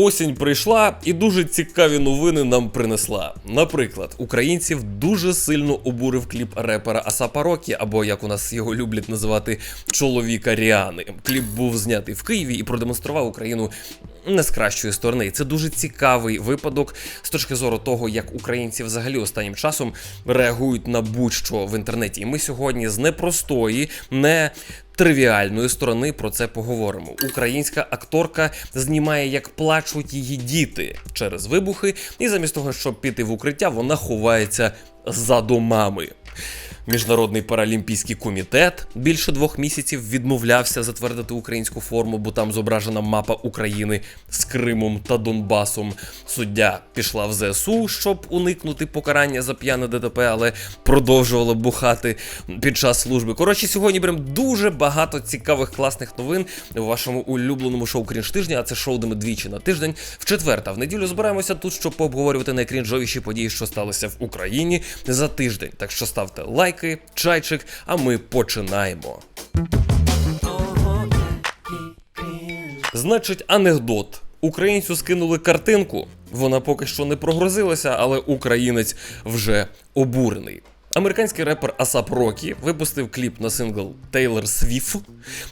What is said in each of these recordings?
Осінь прийшла і дуже цікаві новини нам принесла. Наприклад, українців дуже сильно обурив кліп репера Асапа Рокі, або як у нас його люблять називати чоловіка Ріани. Кліп був знятий в Києві і продемонстрував Україну не з кращої сторони. Це дуже цікавий випадок з точки зору того, як українці взагалі останнім часом реагують на будь-що в інтернеті. І ми сьогодні з непростої, не тривіальної сторони про це поговоримо. Українська акторка знімає, як плачуть її діти через вибухи, і замість того, щоб піти в укриття, вона ховається за домами. Міжнародний паралімпійський комітет більше двох місяців відмовлявся затвердити українську форму, бо там зображена мапа України з Кримом та Донбасом. Суддя пішла в ЗСУ, щоб уникнути покарання за п'яне ДТП, але продовжувала бухати під час служби. Коротше, сьогодні прям дуже багато цікавих класних новин у вашому улюбленому шоу Крінж тижня. А це шоу, де ми двічі на тиждень. В четвер та в неділю збираємося тут, щоб пообговорювати найкрінжовіші події, що сталися в Україні за тиждень. Так що ставте лайки, чайчик, а ми починаємо. Значить, анекдот. Українцю скинули картинку. Вона поки що не прогрозилася, але українець вже обурений. Американський репер Асап Рокі випустив кліп на сингл Taylor Swift,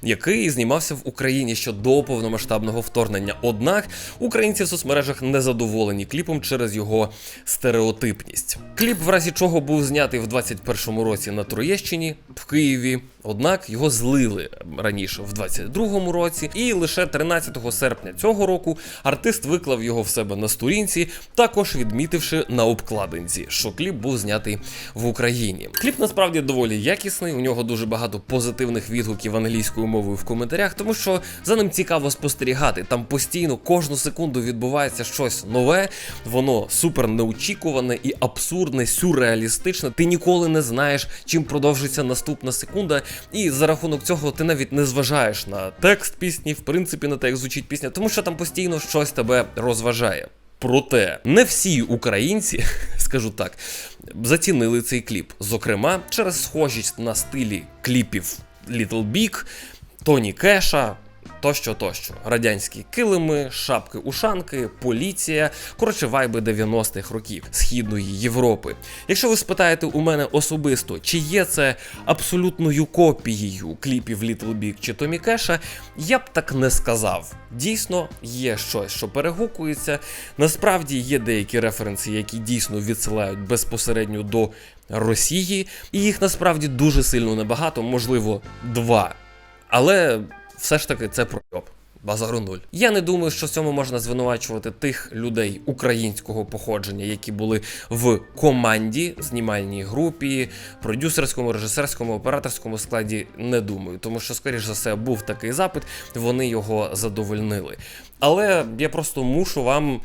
який знімався в Україні ще до повномасштабного вторгнення. Однак українці в соцмережах не задоволені кліпом через його стереотипність. Кліп, в разі чого був знятий в 21-му році на Троєщині в Києві. Однак його злили раніше в 22-му році, і лише 13 серпня цього року артист виклав його в себе на сторінці, також відмітивши на обкладинці, що кліп був знятий в Україні. Кліп насправді доволі якісний. У нього дуже багато позитивних відгуків англійською мовою в коментарях, тому що за ним цікаво спостерігати. Там постійно кожну секунду відбувається щось нове, воно супер неочікуване і абсурдне, сюрреалістичне. Ти ніколи не знаєш, чим продовжиться наступна секунда. І за рахунок цього ти навіть не зважаєш на текст пісні, в принципі, на те, як звучить пісня, тому що там постійно щось тебе розважає. Проте не всі українці, скажу так, зацінили цей кліп. Зокрема, через схожість на стилі кліпів Little Big, Тоні Кеша. Тощо, тощо, радянські килими, шапки ушанки, поліція, коротше, вайби 90-х років східної Європи. Якщо ви спитаєте у мене особисто, чи є це абсолютною копією кліпів Little Big чи Томі Кеша, я б так не сказав. Дійсно, є щось, що перегукується. Насправді є деякі референси, які дійсно відсилають безпосередньо до Росії, і їх насправді дуже сильно небагато, можливо, два. Але все ж таки це пройоб. Базару нуль. Я не думаю, що в цьому можна звинувачувати тих людей українського походження, які були в команді, знімальній групі, продюсерському, режисерському, операторському складі. Не думаю, тому що, скоріш за все, був такий запит, вони його задовольнили. Але я просто мушу вам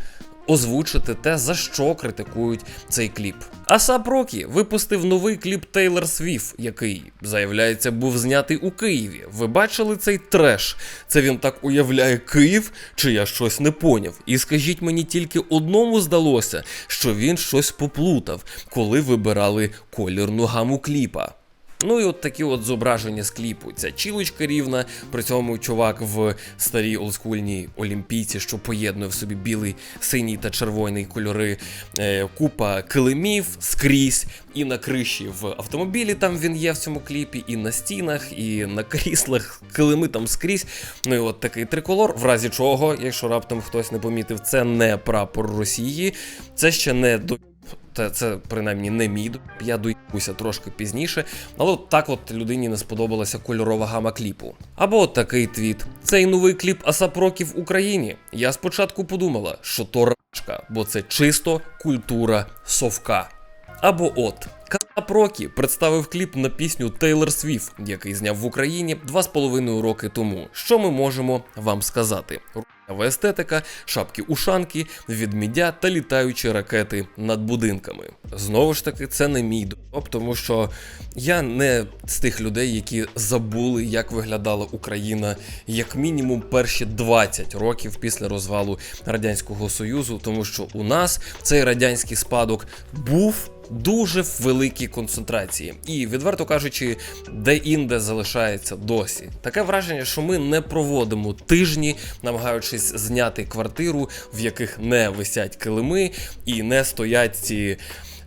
озвучити те, за що критикують цей кліп. Асап Рокі випустив новий кліп Taylor Swift, який, заявляється, був знятий у Києві. Ви бачили цей треш? Це він так уявляє Київ, чи я щось не поняв? І скажіть мені тільки одному здалося, що він щось поплутав, коли вибирали колірну гаму кліпа. Ну і от такі от зображення з кліпу. Ця чілочка рівна, при цьому чувак в старій олдскульній олімпійці, що поєднує в собі білий, синій та червоний кольори, е, купа килимів скрізь, і на криші в автомобілі там він є в цьому кліпі, і на стінах, і на кріслах, килими там скрізь. Ну і от такий триколор, в разі чого, якщо раптом хтось не помітив, це не прапор Росії, це ще не до. Це, це принаймні не доїб, я доїбуся трошки пізніше, але от так от людині не сподобалася кольорова гама кліпу. Або от такий твіт. Цей новий кліп Асап Рокі в Україні. Я спочатку подумала, що то рачка, бо це чисто культура совка. Або от. Асап Рокі представив кліп на пісню Taylor Swift, який зняв в Україні два з половиною роки тому. Що ми можемо вам сказати? Рухава естетика, шапки ушанки, відмідя та літаючі ракети над будинками. Знову ж таки, це не мій доп, тому що я не з тих людей, які забули, як виглядала Україна як мінімум перші 20 років після розвалу радянського союзу, тому що у нас цей радянський спадок був дуже в великій концентрації, і відверто кажучи, де-інде залишається досі. Таке враження, що ми не проводимо тижні, намагаючись десь зняти квартиру, в яких не висять килими і не стоять ці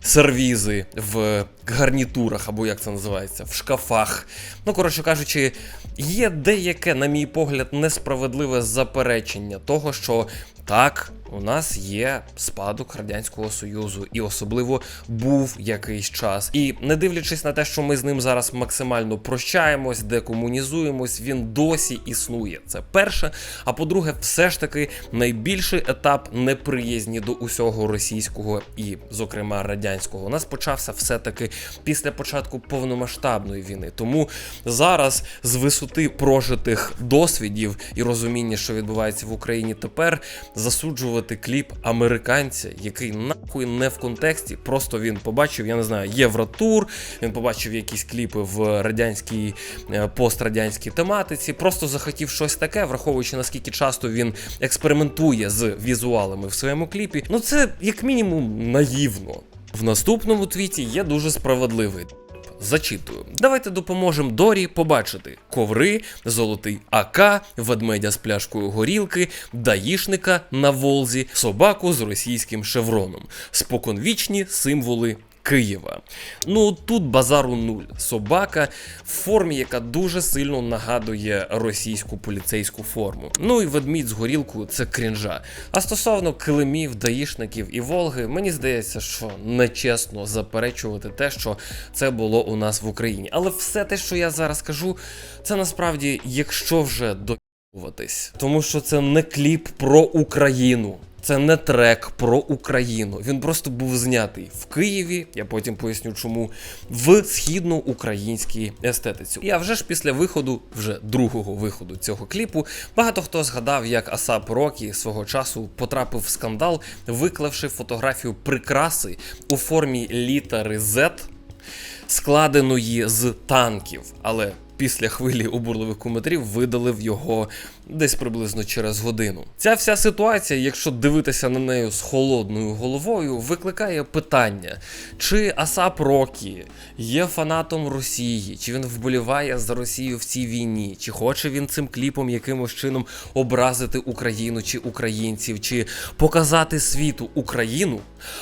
сервізи в гарнітурах, або як це називається, в шкафах. Ну, коротше кажучи, є деяке, на мій погляд, несправедливе заперечення того, що так, у нас є спадок Радянського Союзу, і особливо був якийсь час. І не дивлячись на те, що ми з ним зараз максимально прощаємось, декомунізуємось, він досі існує. Це перше. А по-друге, все ж таки найбільший етап неприязні до усього російського і, зокрема, радянського. У нас почався все-таки після початку повномасштабної війни. Тому зараз з висоти прожитих досвідів і розуміння, що відбувається в Україні тепер, засуджувати кліп американця, який нахуй не в контексті. Просто він побачив, я не знаю, Євротур, він побачив якісь кліпи в радянській е, пострадянській тематиці. Просто захотів щось таке, враховуючи наскільки часто він експериментує з візуалами в своєму кліпі. Ну це як мінімум наївно. В наступному твіті є дуже справедливий. Зачитую. Давайте допоможемо Дорі побачити коври, золотий АК, ведмедя з пляшкою горілки, даїшника на Волзі, собаку з російським шевроном, споконвічні символи. Києва. Ну тут базару нуль. Собака в формі, яка дуже сильно нагадує російську поліцейську форму. Ну і ведмідь з горілкою це крінжа. А стосовно килимів, даїшників і Волги, мені здається, що нечесно заперечувати те, що це було у нас в Україні. Але все те, що я зараз кажу, це насправді, якщо вже доюватись, тому що це не кліп про Україну. Це не трек про Україну. Він просто був знятий в Києві. Я потім поясню, чому в східноукраїнській естетиці. І а вже ж після виходу, вже другого виходу цього кліпу, багато хто згадав, як Асап Рокі свого часу потрапив в скандал, виклавши фотографію прикраси у формі літери Z, складеної з танків, але після хвилі обурливих коментарів видалив його десь приблизно через годину. Ця вся ситуація, якщо дивитися на неї з холодною головою, викликає питання: чи Асап Рокі є фанатом Росії, чи він вболіває за Росію в цій війні, чи хоче він цим кліпом якимось чином образити Україну чи українців, чи показати світу Україну,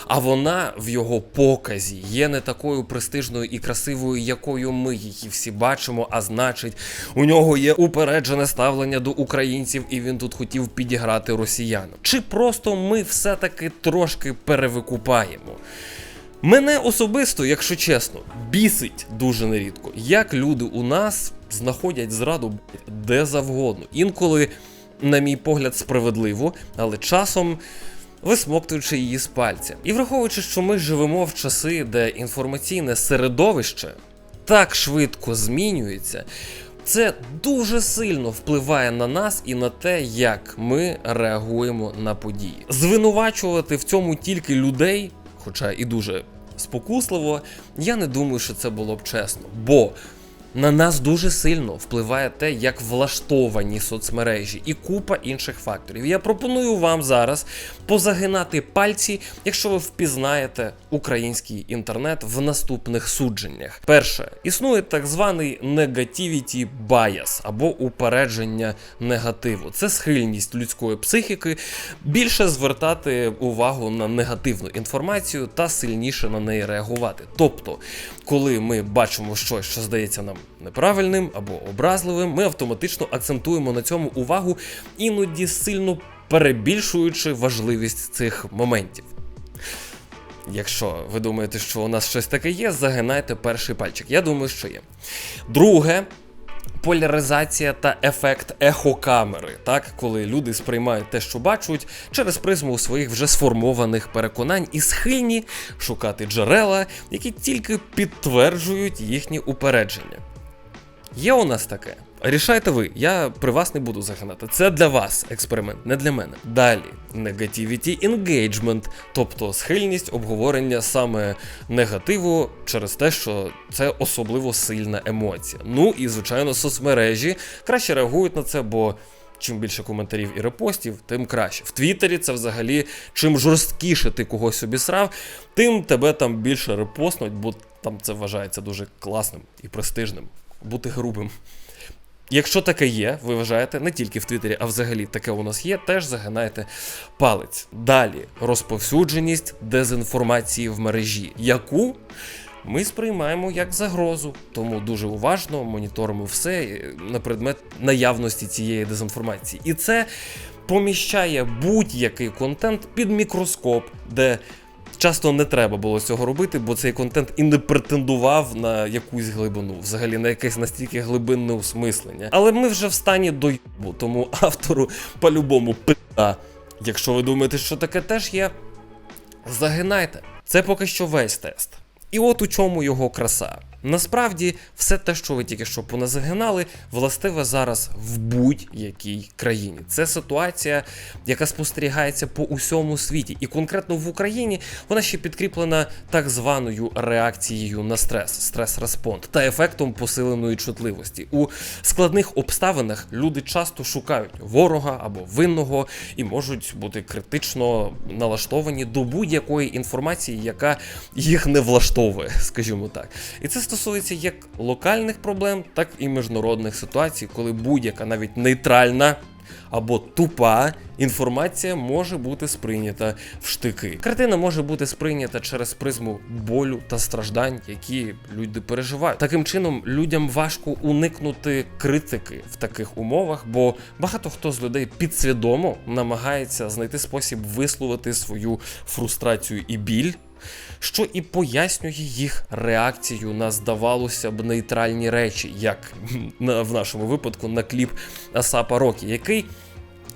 а вона в його показі є не такою престижною і красивою, якою ми її всі бачимо. А значить, у нього є упереджене ставлення до українців, і він тут хотів підіграти росіянам. Чи просто ми все-таки трошки перевикупаємо? Мене особисто, якщо чесно, бісить дуже нерідко, як люди у нас знаходять зраду де завгодно. Інколи, на мій погляд, справедливо, але часом висмоктуючи її з пальця. І враховуючи, що ми живемо в часи, де інформаційне середовище так швидко змінюється. Це дуже сильно впливає на нас і на те, як ми реагуємо на події. Звинувачувати в цьому тільки людей, хоча і дуже спокусливо, я не думаю, що це було б чесно. Бо на нас дуже сильно впливає те, як влаштовані соцмережі і купа інших факторів. Я пропоную вам зараз позагинати пальці, якщо ви впізнаєте український інтернет в наступних судженнях. Перше, існує так званий negativity bias або упередження негативу. Це схильність людської психіки більше звертати увагу на негативну інформацію та сильніше на неї реагувати. Тобто, коли ми бачимо щось, що здається нам неправильним або образливим, ми автоматично акцентуємо на цьому увагу, іноді сильно перебільшуючи важливість цих моментів. Якщо ви думаєте, що у нас щось таке є, загинайте перший пальчик. Я думаю, що є. Друге. Поляризація та ефект ехокамери, так коли люди сприймають те, що бачать, через призму своїх вже сформованих переконань і схильні шукати джерела, які тільки підтверджують їхні упередження. Є у нас таке. Рішайте ви, я при вас не буду загинати. Це для вас експеримент, не для мене. Далі negativity engagement, тобто схильність обговорення саме негативу через те, що це особливо сильна емоція. Ну і звичайно, соцмережі краще реагують на це, бо. Чим більше коментарів і репостів, тим краще. В Твіттері це взагалі чим жорсткіше ти когось обісрав, тим тебе там більше репостнуть, бо там це вважається дуже класним і престижним. Бути грубим. Якщо таке є, ви вважаєте, не тільки в Твіттері, а взагалі таке у нас є, теж загинайте палець. Далі розповсюдженість дезінформації в мережі, яку ми сприймаємо як загрозу, тому дуже уважно моніторимо все е, на предмет наявності цієї дезінформації. І це поміщає будь-який контент під мікроскоп, де часто не треба було цього робити, бо цей контент і не претендував на якусь глибину, взагалі на якесь настільки глибинне осмислення. Але ми вже в стані доїбу, тому автору по-любому пита. Якщо ви думаєте, що таке теж є, загинайте. Це поки що весь тест. І от у чому його краса. Насправді, все те, що ви тільки що поназагинали, властиве зараз в будь-якій країні. Це ситуація, яка спостерігається по усьому світі, і конкретно в Україні вона ще підкріплена так званою реакцією на стрес, стрес-респонд та ефектом посиленої чутливості. У складних обставинах люди часто шукають ворога або винного і можуть бути критично налаштовані до будь-якої інформації, яка їх не влаштовує, скажімо так. І це стосується як локальних проблем, так і міжнародних ситуацій, коли будь-яка навіть нейтральна. Або тупа інформація може бути сприйнята в штики. Картина може бути сприйнята через призму болю та страждань, які люди переживають. Таким чином, людям важко уникнути критики в таких умовах, бо багато хто з людей підсвідомо намагається знайти спосіб висловити свою фрустрацію і біль що і пояснює їх реакцію на здавалося б нейтральні речі, як в нашому випадку на кліп Асапа Рокі, який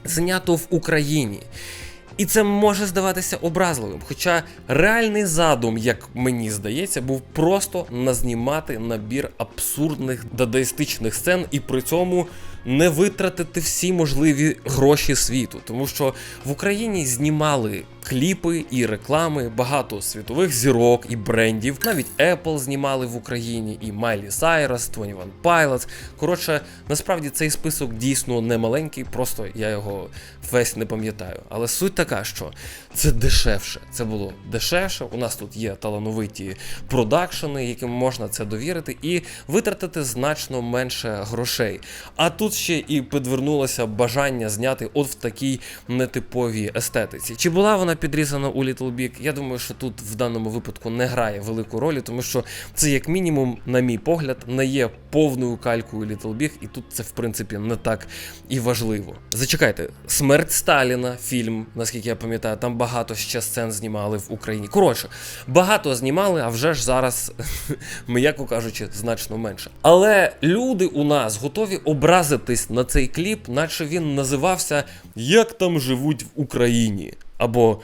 знято в Україні. І це може здаватися образливим. Хоча реальний задум, як мені здається, був просто назнімати набір абсурдних дадаїстичних сцен і при цьому не витратити всі можливі гроші світу. Тому що в Україні знімали кліпи і реклами, багато світових зірок і брендів. Навіть Apple знімали в Україні, і Майлі Сайрос, 21 Pilots. Коротше, насправді цей список дійсно не маленький, просто я його весь не пам'ятаю. Але суть така, що це дешевше. Це було дешевше. У нас тут є талановиті продакшени, яким можна це довірити, і витратити значно менше грошей. А тут ще і підвернулося бажання зняти от в такій нетиповій естетиці. Чи була вона підрізана у Little Big? Я думаю, що тут в даному випадку не грає велику роль, тому що це, як мінімум, на мій погляд, не є повною калькою Little Big, і тут це в принципі не так і важливо. Зачекайте, смерть Сталіна, фільм, наскільки я пам'ятаю, там багато ще сцен знімали в Україні. Коротше, багато знімали, а вже ж зараз, м'яко кажучи, значно менше. Але люди у нас готові образитись на цей кліп, наче він називався Як там живуть в Україні або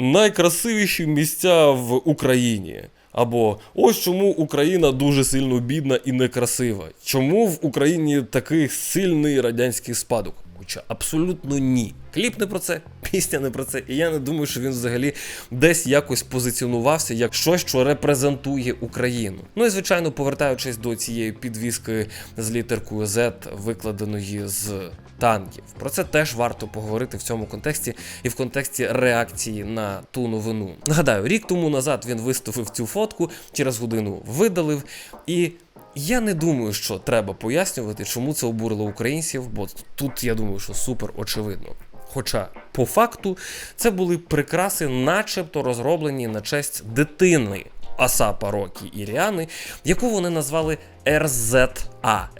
найкрасивіші місця в Україні. Або ось чому Україна дуже сильно бідна і некрасива. Чому в Україні такий сильний радянський спадок? Хоча абсолютно ні. Кліп не про це, пісня не про це. І я не думаю, що він взагалі десь якось позиціонувався як щось, що репрезентує Україну. Ну і звичайно, повертаючись до цієї підвіски з літеркою Z, викладеної з танків. Про це теж варто поговорити в цьому контексті і в контексті реакції на ту новину. Нагадаю, рік тому назад він виставив цю фотку, через годину видалив і. Я не думаю, що треба пояснювати, чому це обурило українців, бо тут я думаю, що супер очевидно. Хоча, по факту, це були прикраси, начебто розроблені на честь дитини Асапа Рокі і Ріани, яку вони назвали РЗА,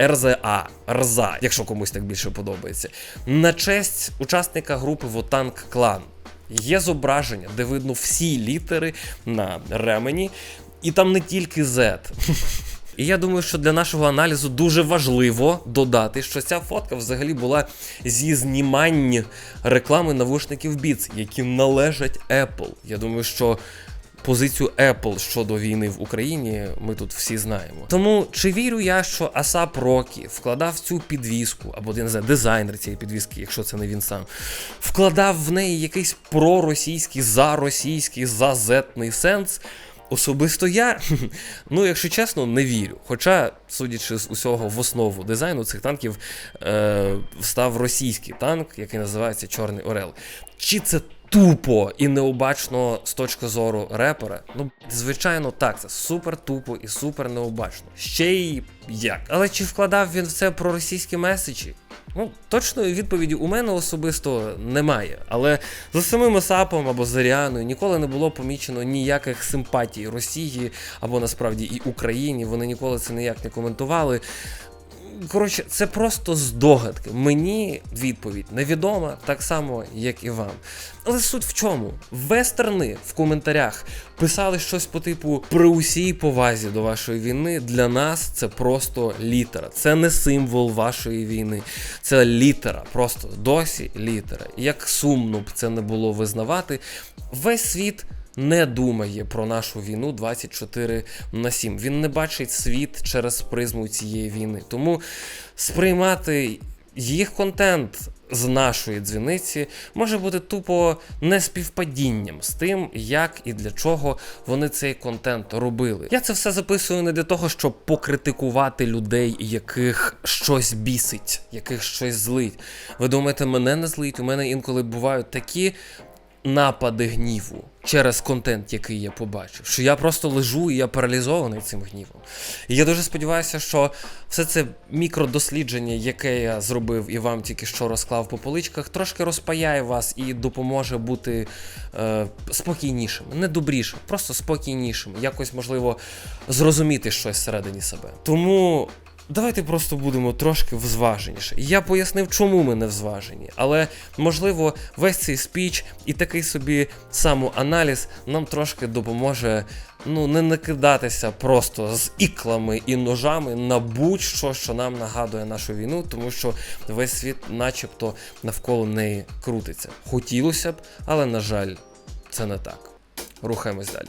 РЗА, РЗА, якщо комусь так більше подобається, на честь учасника групи Вотанк Клан. Є зображення, де видно всі літери на ремені, і там не тільки Z. І я думаю, що для нашого аналізу дуже важливо додати, що ця фотка взагалі була зі знімань реклами навушників Beats, які належать Apple. Я думаю, що. Позицію Apple щодо війни в Україні ми тут всі знаємо. Тому чи вірю я, що Асап Рокі вкладав цю підвіску, або я не знаю, дизайнер цієї підвіски, якщо це не він сам, вкладав в неї якийсь проросійський, заросійський, зазетний сенс. Особисто я, ну якщо чесно, не вірю. Хоча, судячи з усього в основу дизайну цих танків, е, став російський танк, який називається Чорний Орел. Чи це тупо і необачно з точки зору репера. Ну, звичайно, так, це супер тупо і супер необачно. Ще й як. Але чи вкладав він в це проросійські меседжі? Ну, точної відповіді у мене особисто немає. Але за самим Осапом або Заріаною ніколи не було помічено ніяких симпатій Росії або насправді і Україні. Вони ніколи це ніяк не коментували. Коротше, це просто здогадки. Мені відповідь невідома, так само, як і вам. Але суть в чому? Вестерни в коментарях писали щось по типу при усій повазі до вашої війни. Для нас це просто літера. Це не символ вашої війни. Це літера. Просто досі літера. Як сумно б це не було визнавати, весь світ не думає про нашу війну 24 на 7. Він не бачить світ через призму цієї війни. Тому сприймати їх контент з нашої дзвіниці може бути тупо неспівпадінням з тим, як і для чого вони цей контент робили. Я це все записую не для того, щоб покритикувати людей, яких щось бісить, яких щось злить. Ви думаєте, мене не злить? У мене інколи бувають такі напади гніву через контент, який я побачив. Що я просто лежу і я паралізований цим гнівом. І я дуже сподіваюся, що все це мікродослідження, яке я зробив і вам тільки що розклав по поличках, трошки розпаяє вас і допоможе бути е, спокійнішим, не добрішим, просто спокійнішим, якось можливо зрозуміти щось всередині себе. Тому. Давайте просто будемо трошки взваженіше. Я пояснив, чому ми не взважені, але можливо весь цей спіч і такий собі самоаналіз нам трошки допоможе ну не накидатися просто з іклами і ножами на будь-що, що нам нагадує нашу війну, тому що весь світ, начебто, навколо неї крутиться. Хотілося б, але на жаль, це не так. Рухаємось далі.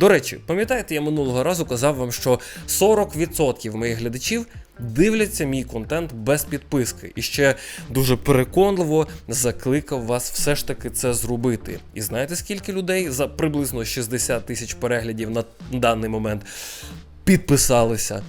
До речі, пам'ятаєте, я минулого разу казав вам, що 40% моїх глядачів дивляться мій контент без підписки. І ще дуже переконливо закликав вас все ж таки це зробити. І знаєте, скільки людей за приблизно 60 тисяч переглядів на даний момент підписалися?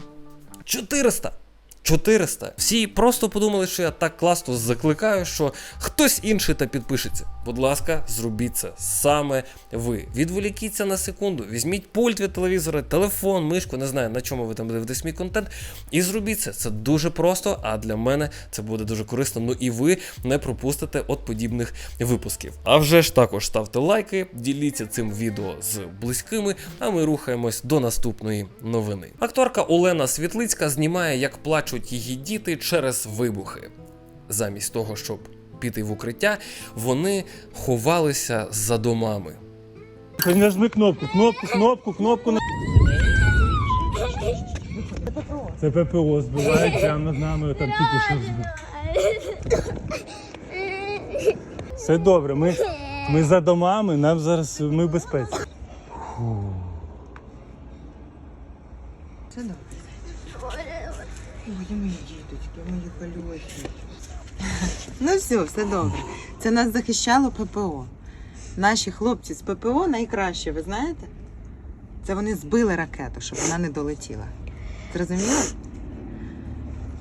400! 400. Всі просто подумали, що я так класно закликаю, що хтось інший та підпишеться. Будь ласка, зробіть це саме ви. Відволікіться на секунду, візьміть пульт від телевізора, телефон, мишку, не знаю на чому ви там дивитесь мій контент, і зробіть це. Це дуже просто, а для мене це буде дуже корисно. Ну і ви не пропустите от подібних випусків. А вже ж також ставте лайки, діліться цим відео з близькими, а ми рухаємось до наступної новини. Акторка Олена Світлицька знімає, як плачуть її діти через вибухи. Замість того, щоб піти в укриття, вони ховалися за домами. Нажми кнопку, кнопку, кнопку, кнопку. на- Це ППО збивають прямо над нами, там тільки що збив. Все добре, ми, ми за домами, нам зараз ми в безпеці. Це добре. Ой, мої діточки, мої халюшки. Ну все, все добре. Це нас захищало ППО. Наші хлопці з ППО найкраще, ви знаєте? Це вони збили ракету, щоб вона не долетіла. Зрозуміло?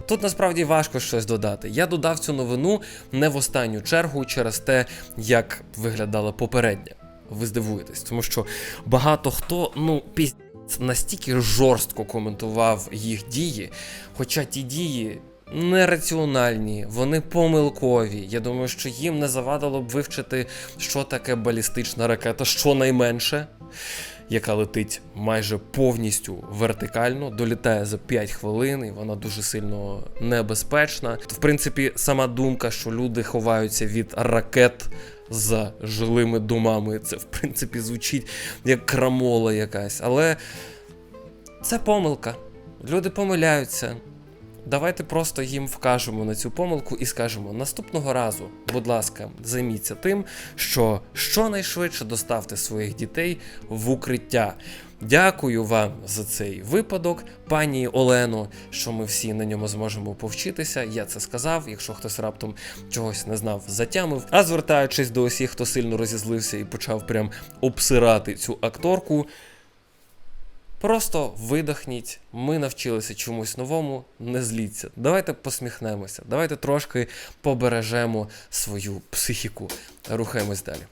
Тут насправді важко щось додати. Я додав цю новину не в останню чергу через те, як виглядала попередня. Ви здивуєтесь, тому що багато хто, ну, піз... настільки жорстко коментував їх дії, хоча ті дії. Нераціональні, вони помилкові. Я думаю, що їм не завадило б вивчити, що таке балістична ракета, щонайменше, яка летить майже повністю вертикально, долітає за 5 хвилин, і вона дуже сильно небезпечна. В принципі, сама думка, що люди ховаються від ракет за жилими домами, це в принципі звучить як крамола якась. Але це помилка. Люди помиляються. Давайте просто їм вкажемо на цю помилку і скажемо: наступного разу, будь ласка, займіться тим, що щонайшвидше доставте своїх дітей в укриття. Дякую вам за цей випадок, пані Олено, що ми всі на ньому зможемо повчитися. Я це сказав. Якщо хтось раптом чогось не знав, затямив. А звертаючись до усіх, хто сильно розізлився і почав прям обсирати цю акторку. Просто видохніть. Ми навчилися чомусь новому, не зліться. Давайте посміхнемося, давайте трошки побережемо свою психіку. Рухаємось далі.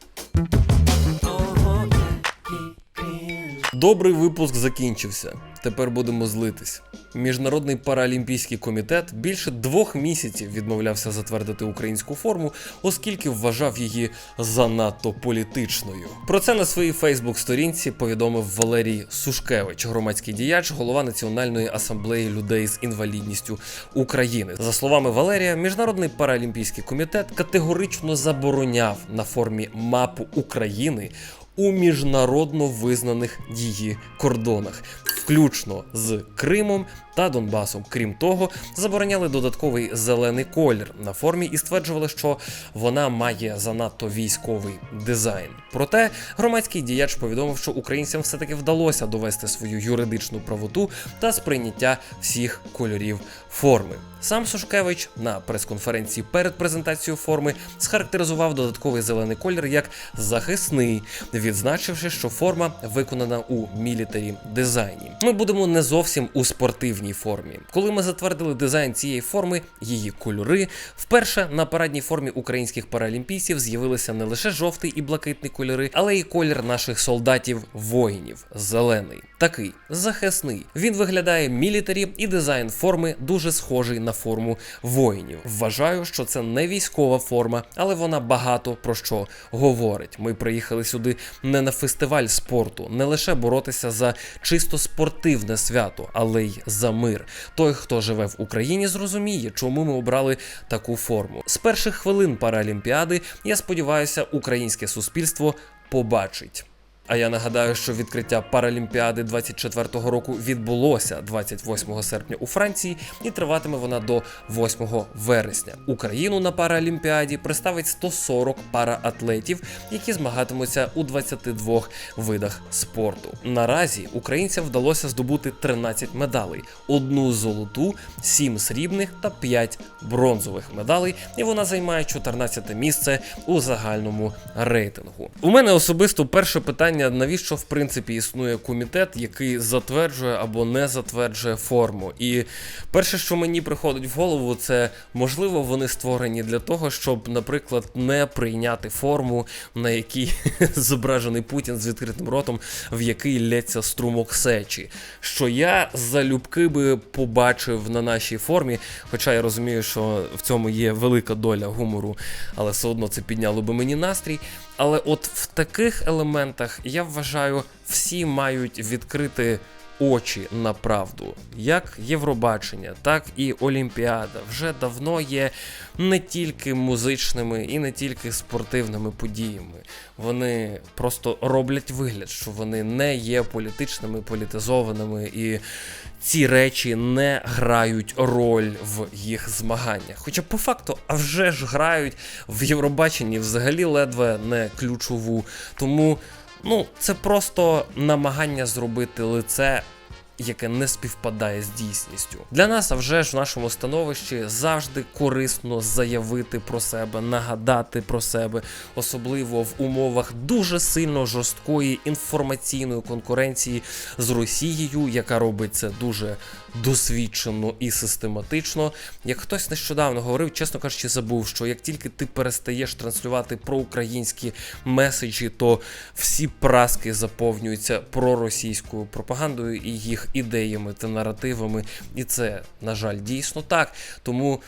Добрий випуск закінчився. Тепер будемо злитись. Міжнародний паралімпійський комітет більше двох місяців відмовлявся затвердити українську форму, оскільки вважав її занадто політичною. Про це на своїй Фейсбук-сторінці повідомив Валерій Сушкевич, громадський діяч, голова Національної асамблеї людей з інвалідністю України. За словами Валерія, міжнародний паралімпійський комітет категорично забороняв на формі мапу України у міжнародно визнаних її кордонах, включно з Кримом та Донбасом. Крім того, забороняли додатковий зелений колір на формі і стверджували, що вона має занадто військовий дизайн. Проте громадський діяч повідомив, що українцям все-таки вдалося довести свою юридичну правоту та сприйняття всіх кольорів форми. Сам Сушкевич на прес-конференції перед презентацією форми схарактеризував додатковий зелений колір як захисний, відзначивши, що форма виконана у мілітарі дизайні. Ми будемо не зовсім у спортивній формі. Коли ми затвердили дизайн цієї форми, її кольори, вперше на парадній формі українських паралімпійців з'явилися не лише жовтий і блакитний кольори, але й колір наших солдатів-воїнів зелений. Такий захисний. Він виглядає мілітарі, і дизайн форми дуже схожий на форму воїнів. Вважаю, що це не військова форма, але вона багато про що говорить. Ми приїхали сюди не на фестиваль спорту, не лише боротися за чисто спортивне свято, але й за мир. Той, хто живе в Україні, зрозуміє, чому ми обрали таку форму. З перших хвилин Паралімпіади я сподіваюся, українське суспільство побачить. А я нагадаю, що відкриття Паралімпіади 24-го року відбулося 28 серпня у Франції, і триватиме вона до 8 вересня. Україну на Паралімпіаді представить 140 параатлетів, які змагатимуться у 22 видах спорту. Наразі українцям вдалося здобути 13 медалей: одну золоту, 7 срібних та 5 бронзових медалей. І вона займає 14 місце у загальному рейтингу. У мене особисто перше питання: навіщо в принципі існує комітет, який затверджує або не затверджує форму? І перше, що мені приходить в голову, це можливо вони створені для того, щоб, наприклад, не прийняти форму, на якій зображений Путін з відкритим ротом, в який лється струмок сечі. Що я залюбки би побачив на нашій формі, хоча я розумію, що в цьому є велика доля гумору, але все одно це підняло би мені настрій. Але от в таких елементах я вважаю, всі мають відкрити очі на правду. Як Євробачення, так і Олімпіада вже давно є не тільки музичними і не тільки спортивними подіями. Вони просто роблять вигляд, що вони не є політичними, політизованими, і ці речі не грають роль в їх змаганнях. Хоча по факту, а вже ж грають в Євробаченні взагалі ледве не ключову. Тому ну, це просто намагання зробити лице яке не співпадає з дійсністю. Для нас, а вже ж в нашому становищі завжди корисно заявити про себе, нагадати про себе, особливо в умовах дуже сильно жорсткої інформаційної конкуренції з Росією, яка робить це дуже досвідчено і систематично. Як хтось нещодавно говорив, чесно кажучи, забув, що як тільки ти перестаєш транслювати проукраїнські меседжі, то всі праски заповнюються проросійською пропагандою і їх ідеями та наративами. І це, на жаль, дійсно так. Тому,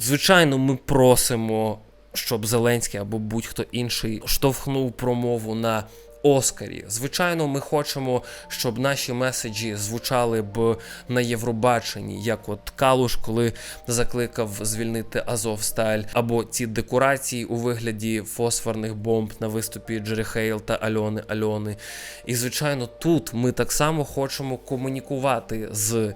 звичайно, ми просимо, щоб Зеленський або будь-хто інший штовхнув промову на. Оскарі, звичайно, ми хочемо, щоб наші меседжі звучали б на Євробаченні, як от Калуш, коли закликав звільнити Азовсталь, або ці декорації у вигляді фосфорних бомб на виступі Джері Хейл та Альони Альони. І звичайно, тут ми так само хочемо комунікувати з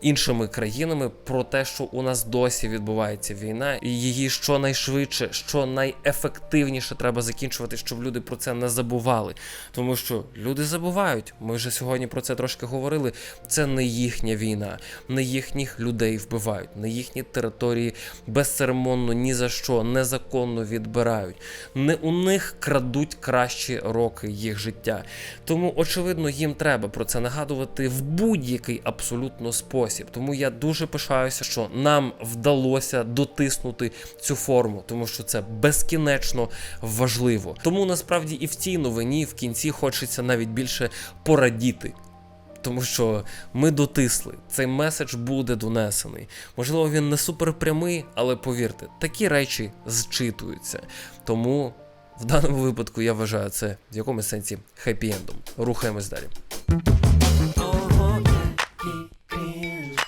іншими країнами про те, що у нас досі відбувається війна, і її щонайшвидше, що найефективніше треба закінчувати, щоб люди про це не забували. Тому що люди забувають. Ми вже сьогодні про це трошки говорили. Це не їхня війна, не їхніх людей вбивають, не їхні території безцеремонно ні за що незаконно відбирають. Не у них крадуть кращі роки їх життя. Тому, очевидно, їм треба про це нагадувати в будь-який абсолютно спосіб. Тому я дуже пишаюся, що нам вдалося дотиснути цю форму, тому що це безкінечно важливо. Тому насправді і в цій новині в кінці хочеться навіть більше порадіти. Тому що ми дотисли, цей меседж буде донесений. Можливо, він не суперпрямий, але повірте, такі речі зчитуються. Тому в даному випадку я вважаю це в якомусь сенсі хеппі-ендом. Рухаємось далі.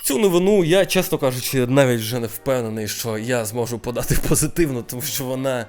Цю новину я, чесно кажучи, навіть вже не впевнений, що я зможу подати позитивно, тому що вона.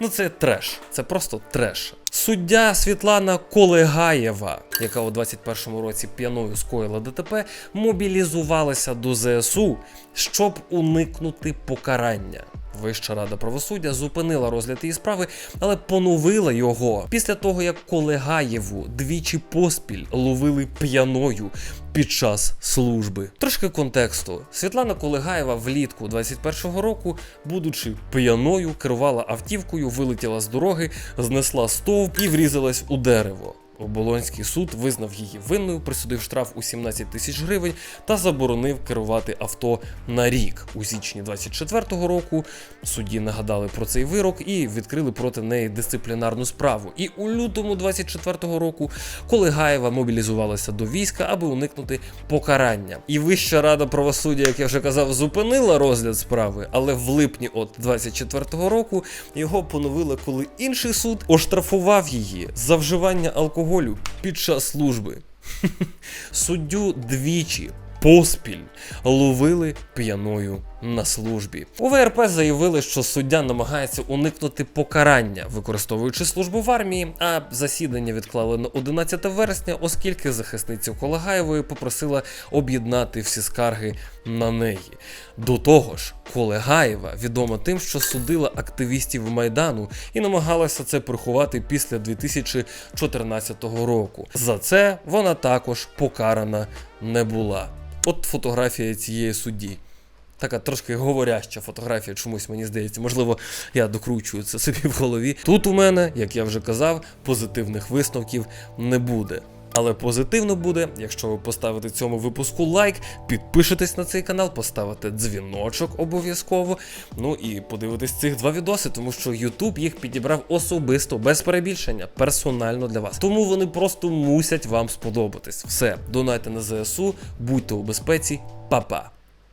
Ну, це треш, це просто треш. Суддя Світлана Колегаєва, яка у 21-му році п'яною скоїла ДТП, мобілізувалася до ЗСУ, щоб уникнути покарання. Вища рада правосуддя зупинила розгляд її справи, але поновила його після того, як Колегаєву двічі поспіль ловили п'яною під час служби. Трошки контексту. Світлана Колегаєва влітку 21-го року, будучи п'яною, керувала автівкою, вилетіла з дороги, знесла стовп і врізалась у дерево. Оболонський суд визнав її винною, присудив штраф у 17 тисяч гривень та заборонив керувати авто на рік. У січні 24-го року судді нагадали про цей вирок і відкрили проти неї дисциплінарну справу. І у лютому 24-го року Колегаєва мобілізувалася до війська, аби уникнути покарання. І Вища рада правосуддя, як я вже казав, зупинила розгляд справи, але в липні от 24-го року його поновили, коли інший суд оштрафував її за вживання алкоголю під час служби. Суддю двічі поспіль ловили п'яною на службі. У ВРП заявили, що суддя намагається уникнути покарання, використовуючи службу в армії, а засідання відклали на 11 вересня, оскільки захисниця Колегаєвої попросила об'єднати всі скарги на неї. До того ж, Колегаєва відома тим, що судила активістів Майдану і намагалася це приховати після 2014 року. За це вона також покарана не була. От фотографія цієї судді. Така трошки говоряща фотографія, чомусь мені здається. Можливо, я докручую це собі в голові. Тут у мене, як я вже казав, позитивних висновків не буде. Але позитивно буде, якщо ви поставите цьому випуску лайк, підпишетесь на цей канал, поставите дзвіночок обов'язково. Ну і подивитесь цих два відоси, тому що YouTube їх підібрав особисто, без перебільшення, персонально для вас. Тому вони просто мусять вам сподобатись. Все, донайте на ЗСУ, будьте у безпеці, па-па.